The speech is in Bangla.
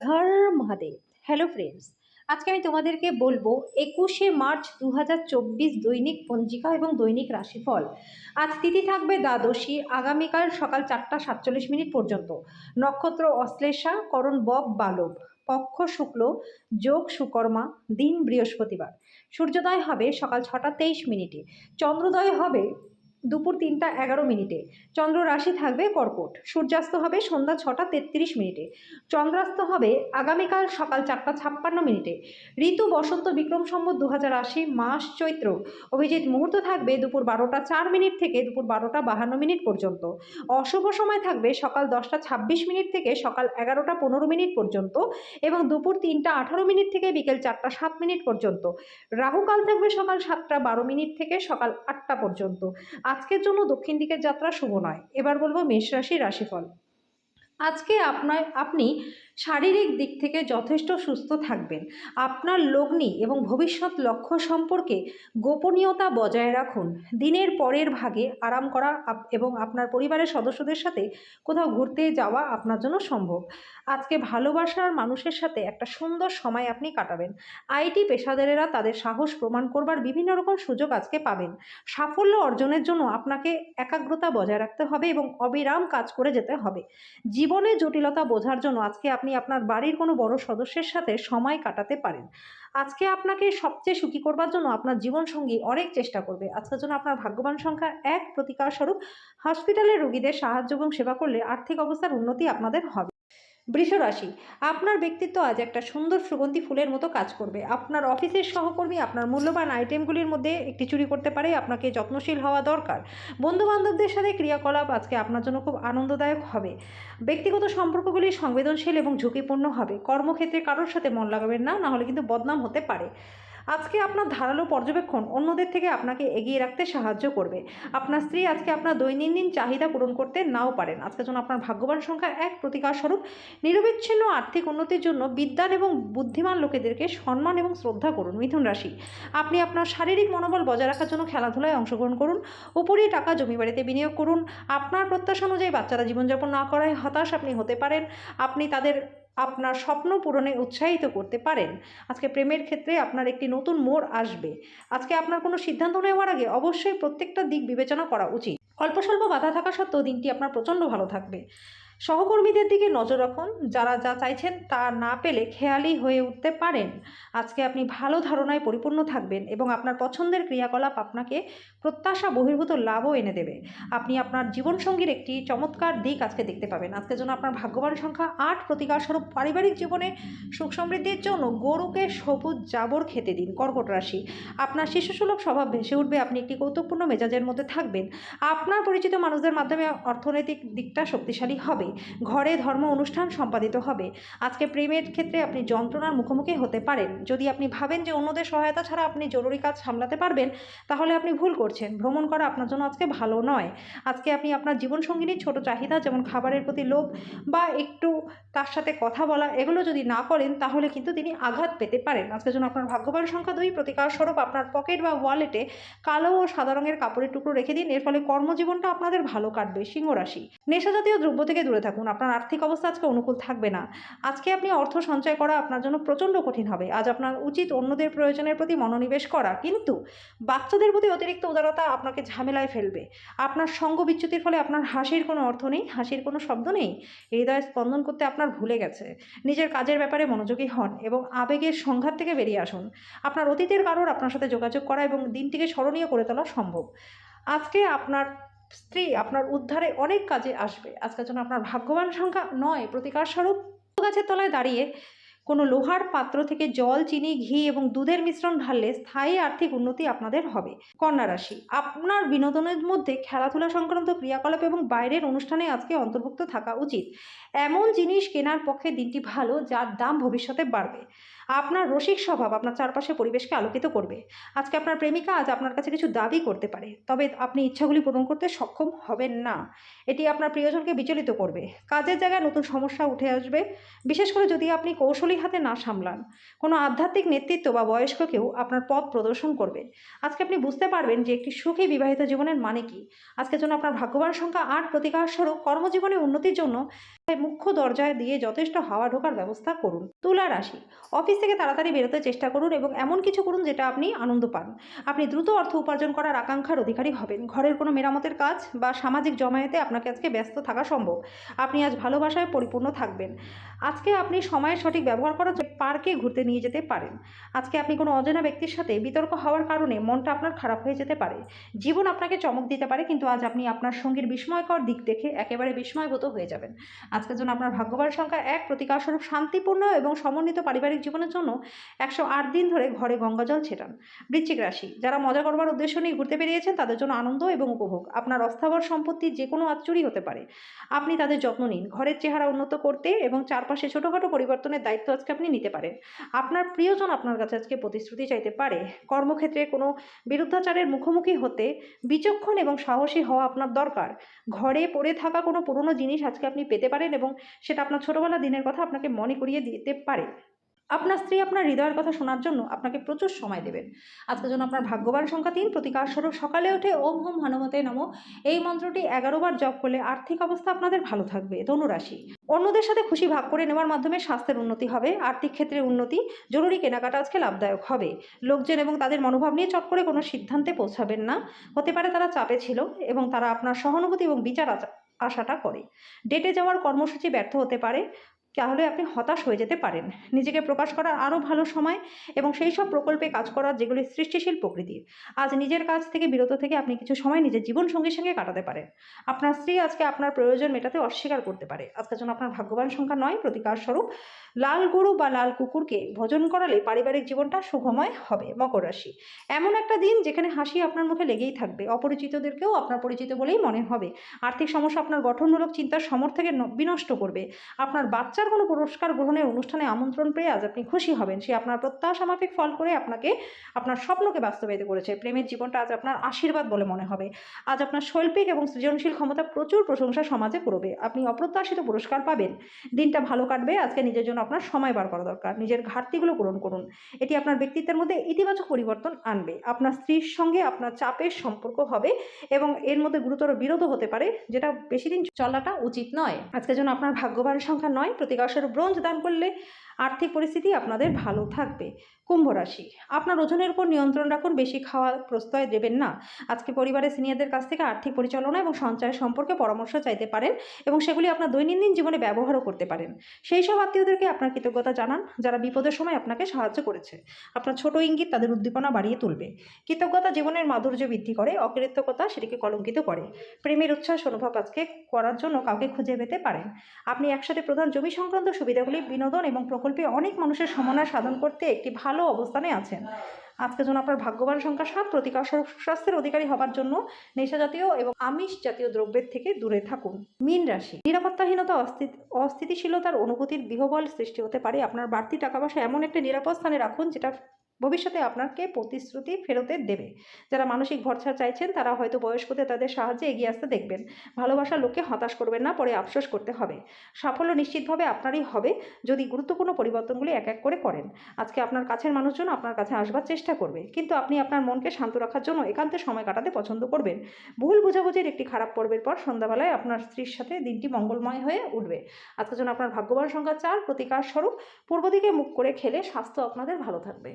হর মহাদেব হ্যালো ফ্রেন্ডস আজকে আমি তোমাদেরকে বলব একুশে মার্চ দু হাজার চব্বিশ দৈনিক পঞ্জিকা এবং দৈনিক রাশিফল। আজ তিথি থাকবে দ্বাদশী, আগামীকাল সকাল চারটা সাতচল্লিশ মিনিট পর্যন্ত। নক্ষত্র অশ্লেষা, করণ বব বালব পক্ষ শুক্ল, যোগ সুকর্মা, দিন বৃহস্পতিবার। সূর্যোদয় হবে সকাল ছটা তেইশ মিনিটে। চন্দ্রোদয় হবে দুপুর তিনটা এগারো মিনিটে। চন্দ্র রাশি থাকবে কর্কট। সূর্যাস্ত হবে সন্ধ্যা ছটা তেত্রিশ মিনিটে। চন্দ্রাস্ত হবে আগামীকাল সকাল চারটা ছাপ্পান্ন মিনিটে। ঋতু বসন্ত বিক্রম সম্বত দু হাজার আশি মাস চৈত্র। অভিজিৎ মুহূর্ত থাকবে দুপুর বারোটা চার মিনিট থেকে দুপুর বারোটা বাহান্ন মিনিট পর্যন্ত। অশুভ সময় থাকবে সকাল দশটা ছাব্বিশ মিনিট থেকে সকাল এগারোটা পনেরো মিনিট পর্যন্ত এবং দুপুর তিনটা আঠারো মিনিট থেকে বিকেল চারটা সাত মিনিট পর্যন্ত। রাহুকাল থাকবে সকাল সাতটা বারো মিনিট থেকে সকাল আটটা পর্যন্ত। আজকের জন্য দক্ষিণ দিকের যাত্রা শুভ নয়। এবার বলব মেষ রাশি রাশিফল। আজকে আপনার, আপনি শারীরিক দিক থেকে যথেষ্ট সুস্থ থাকবেন। আপনার লগ্নি এবং ভবিষ্যৎ লক্ষ্য সম্পর্কে গোপনীয়তা বজায় রাখুন। দিনের পরের ভাগে আরাম করা এবং আপনার পরিবারের সদস্যদের সাথে কোথাও ঘুরতে যাওয়া আপনার জন্য সম্ভব। আজকে ভালোবাসার মানুষের সাথে একটা সুন্দর সময় আপনি কাটাবেন। আইটি পেশাদারেরা তাদের সাহস প্রমাণ করবার বিভিন্ন রকম সুযোগ আজকে পাবেন। সাফল্য অর্জনের জন্য আপনাকে একাগ্রতা বজায় রাখতে হবে এবং অবিরাম কাজ করে যেতে হবে। জীবনে জটিলতা বোঝার জন্য আজকে আপনি আপনার বাড়ির কোনো বড় সদস্যের সাথে সময় কাটাতে পারেন। আজকে আপনাকে সবচেয়ে সুখী করবার জন্য আপনার জীবনসঙ্গী অনেক চেষ্টা করবে। আজকের জন্য আপনার ভাগ্যবান সংখ্যা এক প্রতিকার স্বরূপ। হসপিটালের রোগীদের সাহায্য এবং সেবা করলে আর্থিক অবস্থার উন্নতি আপনাদের হবে। বৃষ রাশি, আপনার ব্যক্তিত্ব আজ একটা সুন্দর সুগন্ধি ফুলের মতো কাজ করবে। আপনার অফিসের সহকর্মী আপনার মূল্যবান আইটেমগুলির মধ্যে একটি চুরি করতে পারে, আপনাকে যত্নশীল হওয়া দরকার। বন্ধুবান্ধবদের সাথে ক্রিয়াকলাপ আজকে আপনার জন্য খুব আনন্দদায়ক হবে। ব্যক্তিগত সম্পর্কগুলি সংবেদনশীল এবং ঝুঁকিপূর্ণ হবে। কর্মক্ষেত্রে কারোর সাথে মন লাগাবেন না, নাহলে কিন্তু বদনাম হতে পারে। আজকে আপনার ধারালো পর্যবেক্ষণ অন্যদের থেকে আপনাকে এগিয়ে রাখতে সাহায্য করবে। আপনার স্ত্রী আজকে আপনার দৈনন্দিন চাহিদা পূরণ করতে নাও পারেন। আজকের জন্য আপনার ভাগ্যবান সংখ্যা এক প্রতিকার স্বরূপ। নিরবিচ্ছিন্ন আর্থিক উন্নতির জন্য বিদ্যান এবং বুদ্ধিমান লোকেদেরকে সম্মান এবং শ্রদ্ধা করুন মিথুন রাশি। আপনি আপনার শারীরিক মনোবল বজায় রাখার জন্য খেলাধুলায় অংশগ্রহণ করুন। উপরই টাকা জমি বাড়িতে বিনিয়োগ করুন। আপনার প্রত্যাশা অনুযায়ী বাচ্চারা জীবনযাপন না করায় হতাশ আপনি হতে পারেন। আপনি তাদের আপনার স্বপ্ন পূরণে উৎসাহিত করতে পারেন। আজকে প্রেমের ক্ষেত্রে আপনার একটি নতুন মোড় আসবে। আজকে আপনার কোনো সিদ্ধান্ত নেওয়ার আগে অবশ্যই প্রত্যেকটা দিক বিবেচনা করা উচিত। অল্প স্বল্প বাধা থাকা সত্ত্বেও দিনটি আপনার প্রচণ্ড ভালো থাকবে। সহকর্মীদের দিকে নজর রাখুন। যারা যা চাইছেন তা না পেলে খেয়ালি হয়ে উঠতে পারেন। আজকে আপনি ভালো ধারণায় পরিপূর্ণ থাকবেন এবং আপনার পছন্দের ক্রিয়াকলাপ আপনাকে প্রত্যাশা বহির্ভূত লাভও এনে দেবে। আপনি আপনার জীবনসঙ্গীর একটি চমৎকার দিক আজকে দেখতে পাবেন। আজকের জন্য আপনার ভাগ্যবান সংখ্যা আট। প্রতিকার স্বরূপ পারিবারিক জীবনে সুখ সমৃদ্ধির জন্য গরুকে সবুজ জাবর খেতে দিন, কর্কট রাশি। আপনার শিশুসুলভ স্বভাব ভেসে উঠবে, আপনি একটি কৌতুকপূর্ণ মেজাজের মধ্যে থাকবেন। আপনার পরিচিত মানুষদের মাধ্যমে অর্থনৈতিক দিকটা শক্তিশালী হবে। ঘরে ধর্ম অনুষ্ঠান সম্পাদিত হবে। আজকে প্রেমের ক্ষেত্রে আপনি যন্ত্রণার মুখোমুখি হতে পারেন। যদি আপনি ভাবেন যে অন্যদের সহায়তা ছাড়া আপনি জরুরি কাজ সামলাতে পারবেন, তাহলে আপনি ভুল করছেন। ভ্রমণ করা আপনার জন্য আজকে ভালো নয়। আজকে আপনি আপনার জীবনসঙ্গিনীর ছোট চাহিদা, যেমন খাবারের প্রতি লোভ বা একটু তার সাথে কথা বলা, এগুলো যদি না করেন, তাহলে কিন্তু তিনি আঘাত পেতে পারেন। আজকের জন্য আপনার ভাগ্যবান সংখ্যা দুই প্রতিকার স্বরূপ আপনার পকেট বা ওয়ালেটে কালো ও সাদা রঙের কাপড়ের টুকরো রেখে দিন। এর ফলে কর্মজীবনটা আপনাদের ভালো কাটবে সিংহ রাশি নেশা জাতীয় দ্রব্য থেকে দূরে থাকুন। আপনার আর্থিক অবস্থা আজকে অনুকূল থাকবে না। আজকে আপনি অর্থ সঞ্চয় করা আপনার জন্য প্রচণ্ড কঠিন হবে। আজ আপনার উচিত অন্যদের প্রয়োজনের প্রতি মনোনিবেশ করা। কিন্তু বাচ্চাদের প্রতি অতিরিক্ত উদারতা আপনাকে ঝামেলায় ফেলবে। আপনার সঙ্গ বিচ্যুতির ফলে আপনার হাসির কোনো অর্থ নেই, হাসির কোনো শব্দ নেই। হৃদয় স্পন্দন করতে আপনার ভুলে গেছে। নিজের কাজের ব্যাপারে মনোযোগী হন এবং আবেগের সংঘাত থেকে বেরিয়ে আসুন। আপনার অতীতের কারোর আপনার সাথে যোগাযোগ করা এবং দিনটিকে স্মরণীয় করে তোলা সম্ভব। আজকে আপনার স্ত্রী আপনার উদ্ধারে অনেক কাজে আসবে। আজকের জন্য আপনার ভাগ্যবান সংখ্যা নয়। প্রতিকার স্বরূপ গাছের তলায় দাঁড়িয়ে কোনো লোহার পাত্র থেকে জল, চিনি, ঘি এবং দুধের মিশ্রণ ঢাললে স্থায়ী আর্থিক উন্নতি আপনাদের হবে। কন্যা রাশি, আপনার বিনোদনের মধ্যে খেলাধুলা সংক্রান্ত ক্রিয়াকলাপ এবং বাইরের অনুষ্ঠানে আজকে অন্তর্ভুক্ত থাকা উচিত। এমন জিনিস কেনার পক্ষে দিনটি ভালো, যার দাম ভবিষ্যতে বাড়বে। আপনার রসিক স্বভাব আপনার চারপাশে পরিবেশকে আলোকিত করবে। আজকে আপনার প্রেমিকা আজ আপনার কাছে কিছু দাবি করতে পারে। তবে আপনি ইচ্ছাগুলি পূরণ করতে সক্ষম হবেন না। এটি আপনার প্রিয়জনকে বিচলিত করবে। কাজের জায়গায় নতুন সমস্যা উঠে আসবে। বিশেষ করে যদি আপনি কৌশলী হাতে না সামলান, কোনো আধ্যাত্মিক নেতৃত্ব বা বয়স্ক কেউ আপনার পথ প্রদর্শন করবে। আজকে আপনি বুঝতে পারবেন যে একটি সুখী বিবাহিত জীবনের মানে কি। আজকের জন্য আপনার ভাগ্যবান সংখ্যা আট প্রতিকার স্বরূপ কর্মজীবনে উন্নতির জন্য মুখ্য দরজায় দিয়ে যথেষ্ট হাওয়া ঢোকার ব্যবস্থা করুন। তুলা রাশি, অফিস থেকে তাড়াতাড়ি বেরোতে চেষ্টা করুন এবং এমন কিছু করুন যেটা আপনি আনন্দ পান। আপনি দ্রুত অর্থ উপার্জন করার আকাঙ্ক্ষার অধিকারী হবেন। ঘরের কোনো মেরামতের কাজ বা সামাজিক জমায়েতে আপনাকে আজকে ব্যস্ত থাকা সম্ভব। আপনি আজ ভালোবাসায় পরিপূর্ণ থাকবেন। আজকে আপনি সময়ের সঠিক ব্যবহার করার পার্কে ঘুরতে নিয়ে যেতে পারেন। আজকে আপনি কোনো অজানা ব্যক্তির সাথে বিতর্ক হওয়ার কারণে মনটা আপনার খারাপ হয়ে যেতে পারে। জীবন আপনাকে চমক দিতে পারে, কিন্তু আজ আপনি আপনার সঙ্গীর বিস্ময়কর দিক দেখে একেবারে বিস্ময়ভূত হয়ে যাবেন। আজকের জন্য আপনার ভাগ্যবান সংখ্যা এক। প্রতিকারস্বরূপ শান্তিপূর্ণ এবং সমন্বিত পারিবারিক জীবনের জন্য একশো আট দিন ধরে ঘরে গঙ্গাজল ছেটান। বৃশ্চিক রাশি, যারা মজা করবার উদ্দেশ্য নিয়ে ঘুরতে বেরিয়েছেন, তাদের জন্য আনন্দ এবং উপভোগ। আপনার অস্থাবর সম্পত্তি যে কোনো আজ চুরি হতে পারে। আপনি তাদের যত্ন নিন। ঘরের চেহারা উন্নত করতে এবং চারপাশে ছোটোখাটো পরিবর্তনের দায়িত্ব আজকে আপনি নিতে পারেন। আপনার প্রিয়জন আপনার কাছে আজকে প্রতিশ্রুতি চাইতে পারে। কর্মক্ষেত্রে কোনো বিরুদ্ধাচারের মুখোমুখি হতে বিচক্ষণ এবং সাহসী হওয়া আপনার দরকার। ঘরে পড়ে থাকা কোনো পুরনো জিনিস আজকে আপনি পেতে পারেন এবং সেটা আপনার ছোটোবেলা দিনের কথা আপনাকে মনে করিয়ে দিতে পারে। আপনার স্ত্রী আপনার হৃদয়ের কথা শোনার জন্য আপনাকে প্রচুর সময় দেবেন। আজকের জন্য আপনার ভাগ্যবান সংখ্যা তিন, প্রতিকার স্বরূপ সকালে উঠে ওম হোম হনুমতে নমো। এই মন্ত্রটি এগারো বার জপ করলে আর্থিক অবস্থা আপনাদের ভালো থাকবে। ধনুরাশি। অন্যদের সাথে খুশি ভাগ করে নেওয়ার মাধ্যমে স্বাস্থ্যের উন্নতি হবে। আর্থিক ক্ষেত্রে উন্নতি, জরুরি কেনাকাটা আজকে লাভদায়ক হবে। লোকজন এবং তাদের মনোভাব নিয়ে চট করে কোনো সিদ্ধান্তে পৌঁছাবেন না। হতে পারে তারা চাপে ছিল এবং তারা আপনার সহানুভূতি এবং বিচার আশাটা করে। ডেটে যাওয়ার কর্মসূচি ব্যর্থ হতে পারে, তাহলে আপনি হতাশ হয়ে যেতে পারেন। নিজেকে প্রকাশ করার আরও ভালো সময় এবং সেই সব প্রকল্পে কাজ করার যেগুলি সৃষ্টিশীল প্রকৃতির আজ নিজের কাজ থেকে বিরত থেকে আপনি কিছু সময় নিজের জীবন সঙ্গীর সঙ্গে কাটাতে পারেন। আপনার স্ত্রী আজকে আপনার প্রয়োজন মেটাতে অস্বীকার করতে পারে। আজকের জন্য আপনার ভাগ্যবান সংখ্যা নয়, প্রতিকার স্বরূপ লাল গরু বা লাল কুকুরকে ভোজন করালে পারিবারিক জীবনটা সুখময় হবে, মকর রাশি। এমন একটা দিন যেখানে হাসি আপনার মুখে লেগেই থাকবে, অপরিচিতদেরকেও আপনার পরিচিত বলেই মনে হবে। আর্থিক সমস্যা আপনার গঠনমূলক চিন্তার সমর্থকে বিনষ্ট করবে। আপনার বাচ্চার কোনো পুরস্কার গ্রহণের অনুষ্ঠানে আমন্ত্রণ পেয়ে আজ আপনি খুশি হবেন। সে আপনার প্রত্যাশা মাফিক ফল করে আপনাকে আপনার স্বপ্নকে বাস্তবায়িত করেছে। প্রেমের জীবনটা আজ আপনার আশীর্বাদ বলে মনে হবে। আজ আপনার শৈল্পিক এবং সৃজনশীল ক্ষমতা প্রচুর প্রশংসা সমাজে করবে আপনি অপ্রত্যাশিত পুরস্কার পাবেন। দিনটা ভালো কাটবে। আজকে নিজের জন্য আপনার সময় বার করা দরকার। নিজের ঘাটতিগুলো পূরণ করুন। এটি আপনার ব্যক্তিত্বের মধ্যে ইতিবাচক পরিবর্তন আনবে। আপনার স্ত্রীর সঙ্গে আপনার চাপের সম্পর্ক হবে এবং এর মধ্যে গুরুতর বিরোধ হতে পারে, যেটা বেশি দিন চলাটা উচিত নয়। আজকের জন্য আপনার ভাগ্যবান সংখ্যা নয়। প্রতিকাশের ব্রোঞ্জ দান করলে আর্থিক পরিস্থিতি আপনাদের ভালো থাকবে। কুম্ভ রাশি, আপনার ওজনের উপর নিয়ন্ত্রণ রাখুন, বেশি খাওয়া প্রস্তয় দেবেন না। আজকে পরিবারের সিনিয়রদের কাছ থেকে আর্থিক পরিচালনা এবং সঞ্চয় সম্পর্কে পরামর্শ চাইতে পারেন এবং সেগুলি আপনার দৈনন্দিন জীবনে ব্যবহারও করতে পারেন। সেই সব আত্মীয়দেরকে আপনার কৃতজ্ঞতা জানান, যারা বিপদের সময় আপনাকে সাহায্য করেছে। আপনার ছোট ইঙ্গিত তাদের উদ্দীপনা বাড়িয়ে তুলবে। কৃতজ্ঞতা জীবনের মাধুর্য বৃদ্ধি করে, অকৃতজ্ঞতা সেটিকে কলঙ্কিত করে। প্রেমের উচ্ছ্বাস অনুভব আজকে করার জন্য কাউকে খুঁজে পেতে পারেন। আপনি একসাথে প্রধান জমি সংক্রান্ত সুবিধাগুলি, বিনোদন এবং প্রকল্পে অনেক মানুষের সমন্বয় সাধন করতে একটি ভালো অবস্থানে আছেন। আজকের জন্য আপনার ভাগ্যবান সংখ্যা সাত প্রতিকার স্বাস্থ্যের অধিকারী হবার জন্য নেশা জাতীয় এবং আমিষ জাতীয় দ্রব্যের থেকে দূরে থাকুন। মিন রাশি। নিরাপত্তাহীনতা অস্থিতিশীলতার অনুভূতির বিহবল সৃষ্টি হতে পারে। আপনার বাড়তি টাকা পয়সা এমন একটা নিরাপদ স্থানে রাখুন যেটা ভবিষ্যতে আপনাকে প্রতিশ্রুতি ফেরতে দেবে। যারা মানসিক ভরসা চাইছেন, তারা হয়তো বয়স্কদের তাদের সাহায্যে এগিয়ে আসতে দেখবেন। ভালোবাসার লোককে হতাশ করবেন না, পরে আফসোস করতে হবে। সাফল্য নিশ্চিতভাবে আপনারই হবে যদি গুরুত্বপূর্ণ পরিবর্তনগুলি এক এক করে করেন। আজকে আপনার কাছের মানুষজন আপনার কাছে আসবার চেষ্টা করবে, কিন্তু আপনি আপনার মনকে শান্ত রাখার জন্য একান্তে সময় কাটাতে পছন্দ করবেন। ভুল বোঝাবুঝির একটি খারাপ পর্বের পর সন্ধ্যাবেলায় আপনার স্ত্রীর সাথে দিনটি মঙ্গলময় হয়ে উঠবে। আজকের জন্য আপনার ভাগ্যবান সংখ্যা চার, প্রতিকার স্বরূপ। পূর্ব দিকে মুখ করে খেলে স্বাস্থ্য আপনাদের ভালো থাকবে।